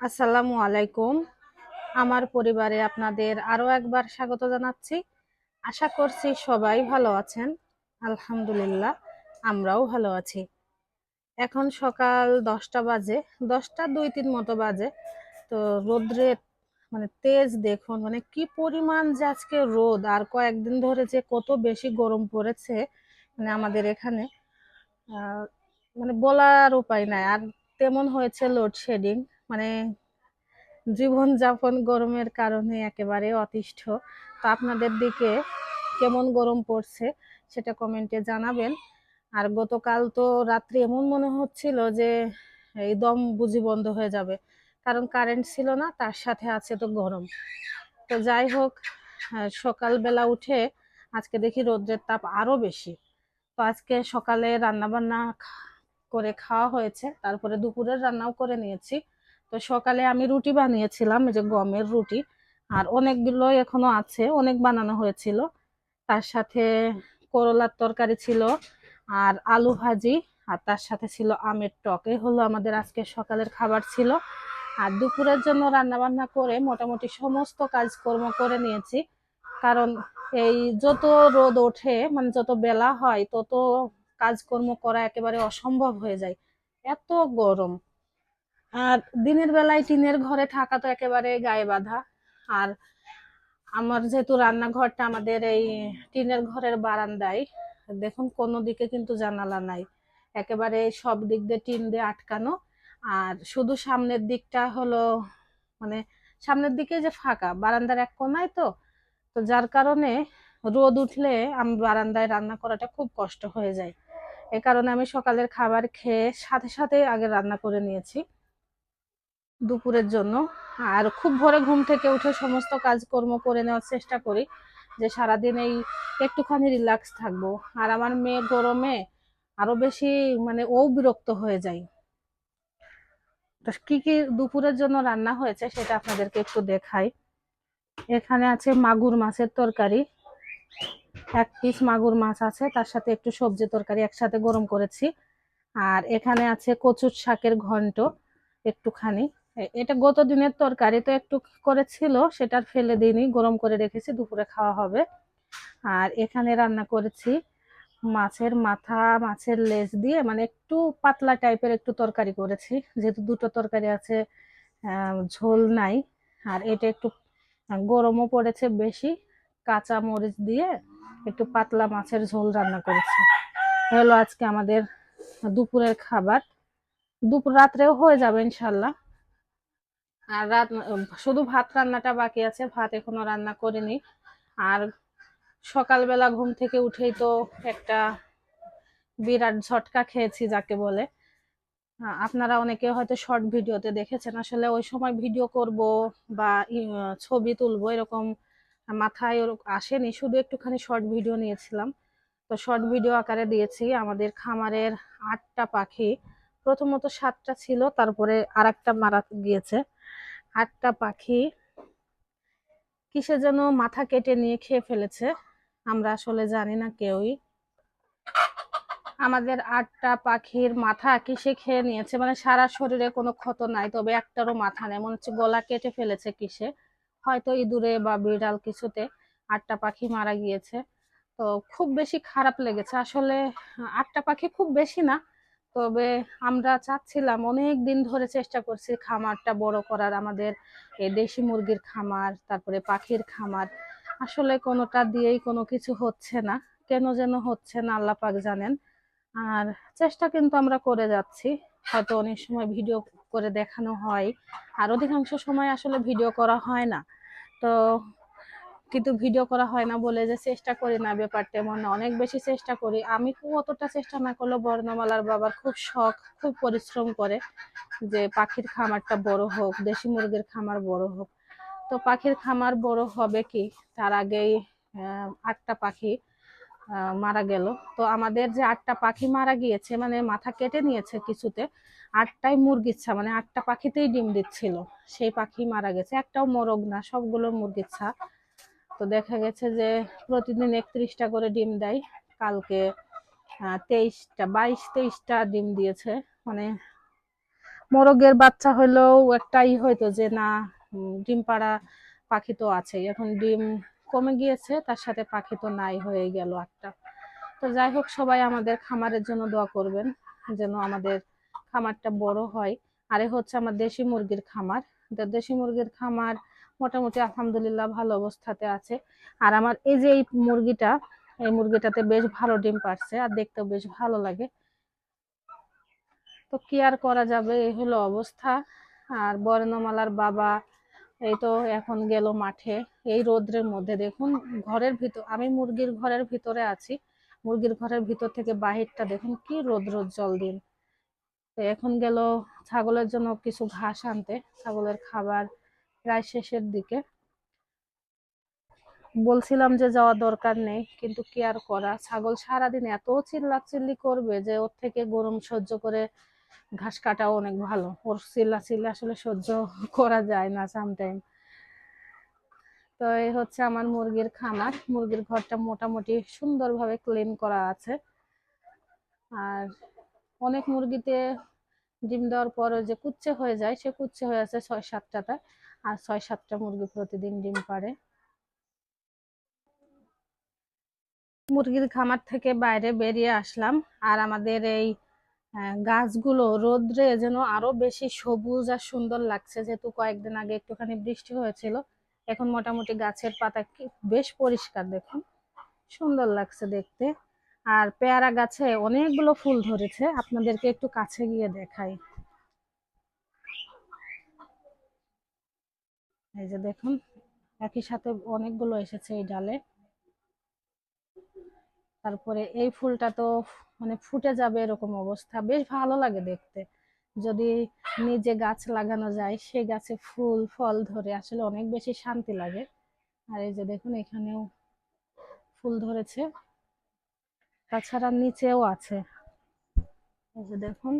আসসালামু আলাইকুম। আমার পরিবারে আপনাদের আরও একবার স্বাগত জানাচ্ছি। আশা করছি সবাই ভালো আছেন। আলহামদুলিল্লাহ, আমরাও ভালো আছি। এখন সকাল দশটা বাজে, দশটা দুই তিন মতো বাজে। তো রোদ্রের মানে তেজ দেখুন মানে কি পরিমাণ যে আজকে রোদ, আর কয়েকদিন ধরে যে কত বেশি গরম পড়েছে মানে আমাদের এখানে মানে বলার উপায় নাই। আর তেমন হয়েছে লোডশেডিং মানে জীবনযাপন গরমের কারণে একেবারে অতিষ্ঠ। তো আপনাদের দিকে কেমন গরম পড়ছে সেটা কমেন্টে জানাবেন। আর গতকাল তো রাত্রি এমন মনে হচ্ছিল যে এই দম বুঝি বন্ধ হয়ে যাবে। কারণ কারেন্ট ছিল না, তার সাথে আছে তো গরম। তো যাই হোক সকালবেলা উঠে আজকে দেখি রোদ্রের তাপ আরও বেশি। তো আজকে সকালে রান্নাবান্না করে খাওয়া হয়েছে। তারপরে দুপুরের রান্নাও করে নিয়েছি। তো সকালে আমি রুটি বানিয়েছিলাম, এই যে গমের রুটি। আর অনেকগুলো এখনও আছে, অনেক বানানো হয়েছিল। তার সাথে করলার তরকারি ছিল আর আলু ভাজি, আর তার সাথে ছিল আমের টক। এই হলো আমাদের আজকে সকালের খাবার ছিল। আর দুপুরের জন্য রান্না বান্না করে মোটামুটি সমস্ত কাজকর্ম করে নিয়েছি। কারণ এই যত রোদ ওঠে মানে যত বেলা হয়, তত কাজকর্ম করা একেবারে অসম্ভব হয়ে যায়। এত গরম। আর দিনের বেলায় টিনের ঘরে থাকা তো একেবারে গায়ে বাঁধা। আর আমার যেহেতু রান্নাঘরটা আমাদের এই টিনের ঘরের বারান্দায়, দেখুন কোনো দিকে কিন্তু জানালা নাই। একেবারে সব দিক দিয়ে টিন দিয়ে আটকানো। আর শুধু সামনের দিকটা হলো মানে সামনের দিকে যে ফাঁকা, বারান্দার এক কোনায় তো। তো যার কারণে রোদ উঠলে আমি বারান্দায় রান্না করাটা খুব কষ্ট হয়ে যায়। এ কারণে আমি সকালের খাবার খেয়ে সাথে সাথে আগে রান্না করে নিয়েছি। দুপুরের জন্য। আর খুব ভোরে ঘুম থেকে উঠে সমস্ত কাজকর্ম করে নেওয়ার চেষ্টা করি যে সারাদিন এই একটুখানি রিল্যাক্স থাকব। আর আমার মেয়ে গরমে আরও বেশি মানে ও বিরক্ত হয়ে যায়। তো কি কি দুপুরের জন্য রান্না হয়েছে সেটা আপনাদেরকে একটু দেখাই। এখানে আছে মাগুর মাছের তরকারি। এক পিস মাগুর মাছ আছে, তার সাথে একটু সবজি তরকারি একসাথে গরম করেছি। আর এখানে আছে কচুর শাকের ঘন্ট একটুখানি। এটা গত দিনের তরকারি তো একটু করেছিল সেটা আর ফেলে দিইনি, গরম করে রেখেছি, দুপুরে খাওয়া হবে। আর এখানে রান্না করেছি মাছের মাথা, মাছের লেজ দিয়ে মানে একটু পাতলা টাইপের একটু তরকারি করেছি, যেহেতু দুটো তরকারি আছে ঝোল নাই। আর এটা একটু গরমও পড়েছে বেশি, কাঁচা মরিচ দিয়ে একটু পাতলা মাছের ঝোল রান্না করেছি। হলো আজকে আমাদের দুপুরের খাবার। দুপুর রাত্রেও হয়ে যাবে ইনশাল্লাহ। আর রাত শুধু ভাত রান্নাটা বাকি আছে, ভাত এখনও রান্না করিনি। আর সকালবেলা ঘুম থেকে উঠেই তো একটা বিরাট ঝটকা খেয়েছি যাকে বলে। আপনারা অনেকে হয়তো শর্ট ভিডিওতে দেখেছেন, আসলে ওই সময় ভিডিও করব বা ছবি তুলবো এরকম মাথায় আসেনি, শুধু একটুখানি শর্ট ভিডিও নিয়েছিলাম। তো শর্ট ভিডিও আকারে দিয়েছি, আমাদের খামারের আটটা পাখি, প্রথমত সাতটা ছিল, তারপরে আর একটা মারা গিয়েছে। আটটা পাখি কিসে যেন মাথা কেটে নিয়ে খেয়ে ফেলেছে, আমরা আসলে জানি না কেউই। আমাদের আটটা পাখির মাথা কিসে খেয়ে নিয়েছে মানে সারা শরীরে কোনো ক্ষত নাই, তবে একটারও মাথা নেই, মনে হচ্ছে গলা কেটে ফেলেছে কিসে। হয়তো ইঁদুরে বা বিড়াল কিছুতে আটটা পাখি মারা গিয়েছে। তো খুব বেশি খারাপ লেগেছে। আসলে আটটা পাখি খুব বেশি না তবে আমরা চাচ্ছিলাম অনেক দিন ধরে চেষ্টা করছি খামারটা বড় করার। আমাদের এই দেশি মুরগির খামার, তারপরে পাখির খামার। আসলে কোনোটা দিয়েই কোনো কিছু হচ্ছে না। কেন যেন হচ্ছে না, আল্লাহ পাক জানেন। আর চেষ্টা কিন্তু আমরা করে যাচ্ছি। হয়তো অনেক সময় ভিডিও করে দেখানো হয়। আর অধিকাংশ সময় আসলে ভিডিও করা হয় না। তো কিন্তু ভিডিও করা হয় না বলে যে চেষ্টা করি না ব্যাপারটা এমন না। অনেক বেশি চেষ্টা করি। আমি অতটা চেষ্টা না করলেও বর্ণমালার বাবার খুব শখ, খুব পরিশ্রম করে যে পাখির খামারটা বড় হোক, দেশি মুরগির খামার বড় হোক। তো পাখির খামার বড় হবে কি? তার আগেই আটটা পাখি মারা গেল। তো আমাদের যে আটটা পাখি মারা গিয়েছে মানে মাথা কেটে নিয়েছে কিছুতে, আটটাই মুরগিচ্ছা মানে আটটা পাখিতেই ডিম দিচ্ছিল। সেই পাখি মারা গেছে। একটাও মোরগ না, সবগুলো মুরগিচ্ছা তো দেখা গেছে যে প্রতিদিন একত্রিশটা করে ডিম দেয়। কালকে তেইশটা, বাইশ, তেইশটা ডিম দিয়েছে। মানে মোরগের বাচ্চা হইলেও একটাই হয়তো যে না ডিম পাড়া পাখি তো আছে এখন ডিম কমে গিয়েছে, তার সাথে পাখি তো নাই, হয়ে গেল একটা তো যাই হোক, সবাই আমাদের খামারের জন্য দোয়া করবেন যেন আমাদের খামারটা বড় হয়। আরে হচ্ছে আমার দেশি মুরগির খামার। দেশি মুরগির খামার মোটামুটি আলহামদুলিল্লাহ ভালো অবস্থাতে আছে। আর আমার এই যে এই মুরগিটা, এই মুরগিটাতে বেশ ভালো ডিম পারছে আর দেখতেও বেশ ভালো লাগে। তো কি আর করা যাবে? এই হলো অবস্থা। আর বর্ণমালার বাবা, এই তো এখন গেল মাঠে। এই রোদ্রের মধ্যে দেখুন, ঘরের ভিতর, আমি মুরগির ঘরের ভিতরে আছি। মুরগির ঘরের ভিতর থেকে বাহিরটা দেখুন, কি রোদ জল দিন। তো এখন গেল ছাগলের জন্য কিছু ঘাস আনতে, ছাগলের খাবার প্রায় শেষের দিকে। বলছিলাম যে যাওয়া দরকার নেই, কিন্তু কি আর করা? ছাগল সারাদিন এত চিল্লাচিল্লি করবে যে ওর থেকে গরম সহ্য করে ঘাস কাটাও অনেক ভালো। ওর চিল্লা চিল্লা আসলে সহ্য করা যায় না সামটাইম তো এই হচ্ছে আমার মুরগির খামার। মুরগির ঘরটা মোটামুটি সুন্দরভাবে ক্লিন করা আছে। আর অনেক মুরগিতে ডিম দেওয়ার পর যে কুচ্ছে হয়ে যায়, সে কুচ্ছে হয়ে আছে ছয় সাতটাতে আর ছয় সাতটা মুরগি প্রতিদিন ডিম পাড়ে। মুরগির খামার থেকে বাইরে বেরিয়ে আসলাম আর আমাদের এই গাছগুলো রোদ্রে যেন আরও বেশি সবুজ আর সুন্দর লাগছে। যেহেতু কয়েকদিন আগে একটুখানি বৃষ্টি হয়েছিল, এখন মোটামুটি গাছের পাতা বেশ পরিষ্কার দেখুন। সুন্দর লাগছে দেখতে। আর পেয়ারা গাছে অনেকগুলো ফুল ধরেছে, আপনাদেরকে একটু কাছে গিয়ে দেখাই। এই যে দেখুন, একই সাথে অনেকগুলো এসেছে এই ডালে। তারপরে এই ফুলটা তো মানে ফুটে যাবে এরকম অবস্থা। বেশ ভালো লাগে দেখতে। যদি নিজে গাছ লাগানো যায়, সেই গাছে ফুল, ফল ধরে আসলে অনেক বেশি শান্তি লাগে। আর এই যে দেখুন, এখানেও ফুল ধরেছে। তাছাড়া নিচেও আছে। এই যে দেখুন,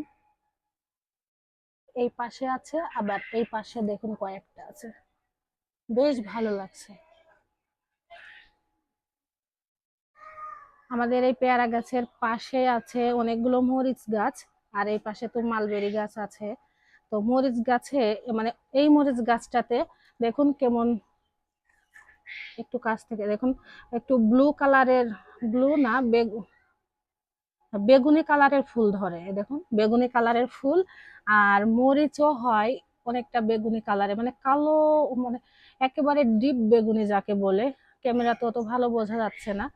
এই পাশে আছে, আবার এই পাশে দেখুন কয়েকটা আছে। বেশ ভালো লাগছে। আমাদের এই পেয়ারা গাছের পাশে আছে অনেকগুলো মরিচ গাছ, আর এই পাশে তো মালবেরি গাছ আছে। তো মরিচ গাছে মানে এই মরিচ গাছটাতে দেখুন কেমন একটু কাছ থেকে, দেখুন একটু ব্লু কালারের, ব্লু না, বেগ বেগুনি কালারের ফুল ধরে, দেখুন, বেগুনি কালারের ফুল, আর মরিচও হয় অনেকটা বেগুনি কালারে মানে কালো মানে একেবারে ডিপ বেগুনি যাকে বলে ক্যামেরা তো অত ভালো বোঝা যাচ্ছে না।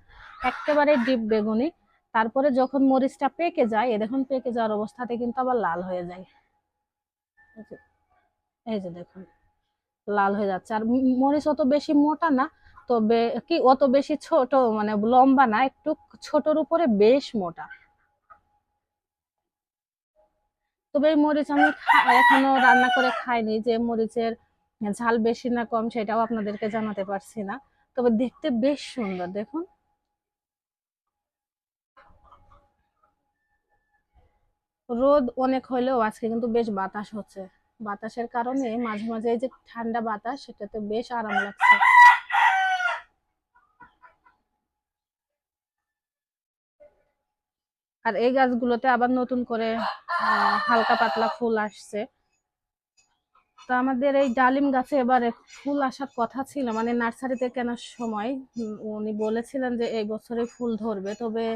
একেবারে ডিপ বেগুনি। তারপরে যখন মরিচটা পেকে যায়, এ দেখুন পেকে যাওয়ার অবস্থাতে কিন্তু আবার লাল হয়ে যায়। এই যে- দেখুন, লাল হয়ে যাচ্ছে। আর মরিচ অত বেশি মোটা না, তবে কি অত বেশি ছোট মানে লম্বা না, একটু ছোটর উপরে বেশ মোটা। তবে এই মরিচ আমি এখনও রান্না করে খাইনি, যে মরিচের ঝাল বেশি না কম সেটাও আপনাদেরকে জানাতে পারছি না। তবে দেখতে বেশ সুন্দর, দেখুন। রোদ অনেক হলেও আজকে কিন্তু বেশ বাতাস হচ্ছে। বাতাসের কারণে মাঝে মাঝে এই যে ঠান্ডা বাতাস, সেটাতে বেশ আরাম লাগছে। আর এই গাছগুলোতে আবার নতুন করে হালকা পাতলা ফুল আসছে। তো আমাদের এই ডালিম গাছে এবারে ফুল আসার কথা ছিল মানে নার্সারিতে কেনার সময় উনি বলেছিলেন যে এই বছরে ফুল ধরবে, তবে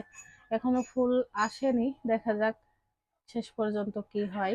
এখনও ফুল আসেনি। দেখা যাক শেষ পর্যন্ত কি হয়।